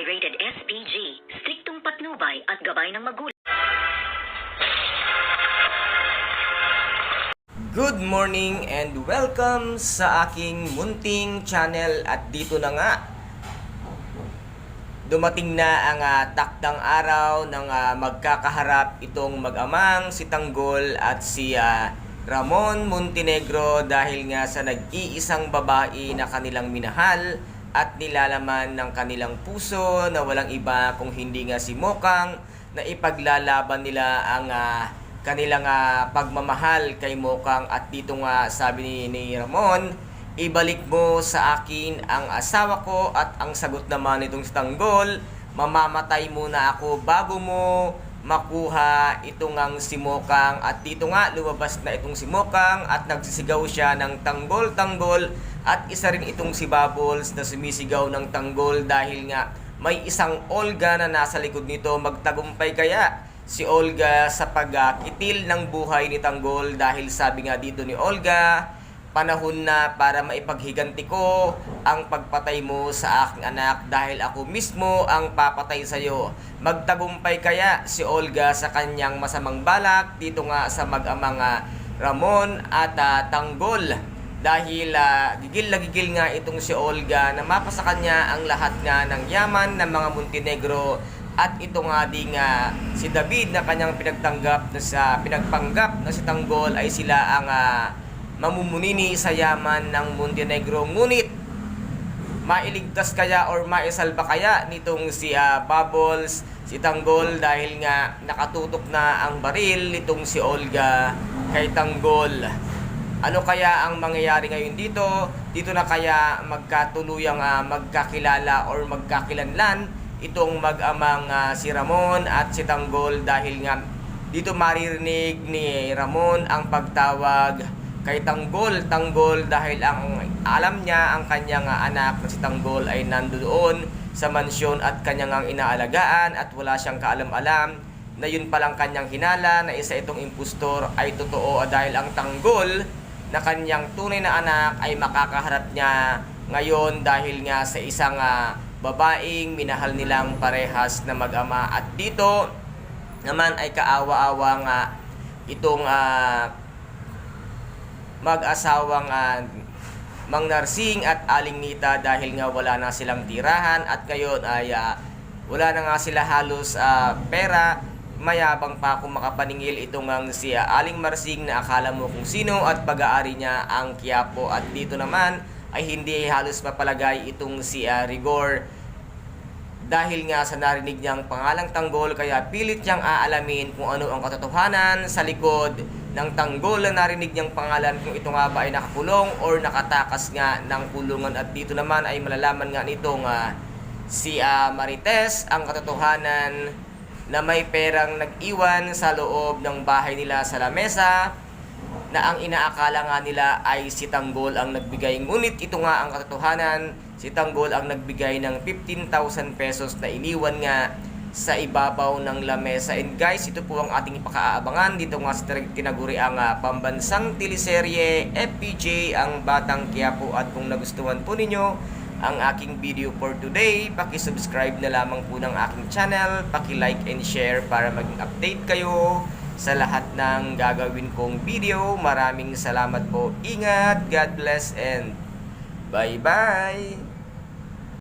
rated SPG, striktong patnubay at gabay ng magulang. Good morning and welcome sa aking munting channel at dito na nga dumating na ang ah, takdang araw ng ah, magkakaharap itong mag-amang si Tanggol at si ah, Ramon Montenegro dahil nga sa nag-iisang babae na kanilang minahal at nilalaman ng kanilang puso na walang iba kung hindi nga si Mokang na ipaglalaban nila ang ah, kanilang ah, pagmamahal kay Mokang. At dito nga sabi ni, ni Ramon ibalik mo sa akin ang asawa ko at ang sagot naman nitong Tanggol. Mamamatay muna ako bago mo makuha itong ang si Mokang at dito nga lumabas na itong si Mokang at nagsisigaw siya ng tanggol tanggol at isa rin itong si Bubbles na sumisigaw ng tanggol dahil nga may isang Olga na nasa likod nito. Magtagumpay kaya si Olga sa pagkitil ng buhay ni Tanggol dahil sabi nga dito ni Olga panahon na para maipaghiganti ko ang pagpatay mo sa aking anak dahil ako mismo ang papatay sa iyo. Magtagumpay kaya si Olga sa kanyang masamang balak dito nga sa mag-amang Ramon at ah, Tanggol dahil ah, gigil na gigil nga itong si Olga na mapasa kanya ang lahat nga ng yaman ng mga Montenegro at ito nga di nga si David na kanyang pinagtanggap na sa pinagpanggap na si Tanggol ay sila ang ah, mamumunini sa yaman ng Montenegro. Ngunit, mailigtas kaya or maisalba kaya nitong si ah, Bubbles, si Tanggol dahil nga nakatutok na ang baril nitong si Olga kay Tanggol. Ano kaya ang mangyayari ngayon dito? Dito na kaya magkatuluyang ah, magkakilala or magkakilanlan itong mag-amang ah, si Ramon at si Tanggol dahil nga dito maririnig ni Ramon ang pagtawag kay Tanggol, Tanggol dahil ang alam niya ang kanyang ah, anak na si Tanggol ay nandoon sa mansyon at kanyang ang inaalagaan at wala siyang kaalam-alam na yun palang kanyang hinala na isa itong impostor ay totoo. Dahil ang Tanggol na kanyang tunay na anak ay makakaharap niya ngayon dahil nga sa isang ah, babaeng minahal nilang parehas na mag-ama. At dito naman ay kaawa-awa nga itong ah, mag-asawang ah, Mang Narsing at Aling Nita dahil nga wala na silang tirahan at ngayon ay ah, wala na nga sila halos ah, pera. Mayabang pa kung makapaningil itong ang si Aling Marsing na akala mo kung sino at pag-aari niya ang Quiapo. At dito naman ay hindi halos mapalagay itong si ah, Rigor. Dahil nga sa narinig niyang pangalang tanggol kaya pilit niyang aalamin kung ano ang katotohanan sa likod ng tanggol na narinig niyang pangalan kung ito nga ba ay nakakulong or nakatakas nga ng kulungan at dito naman ay malalaman nga nitong ah, si ah, Marites ang katotohanan na may perang nag-iwan sa loob ng bahay nila sa lamesa na ang inaakala nga nila ay si Tanggol ang nagbigay. Ngunit ito nga ang katotohanan, si Tanggol ang nagbigay ng 15,000 pesos na iniwan nga sa ibabaw ng lamesa. And guys, ito po ang ating ipakaabangan. Dito nga sa tinaguri ang ah, pambansang teleserye FPJ, ang Batang Quiapo. At kung nagustuhan po ninyo ang aking video for today, paki-subscribe na lamang po ng aking channel, paki-like and share para maging update kayo sa lahat ng gagawin kong video. Maraming salamat po. Ingat, God bless, and bye-bye!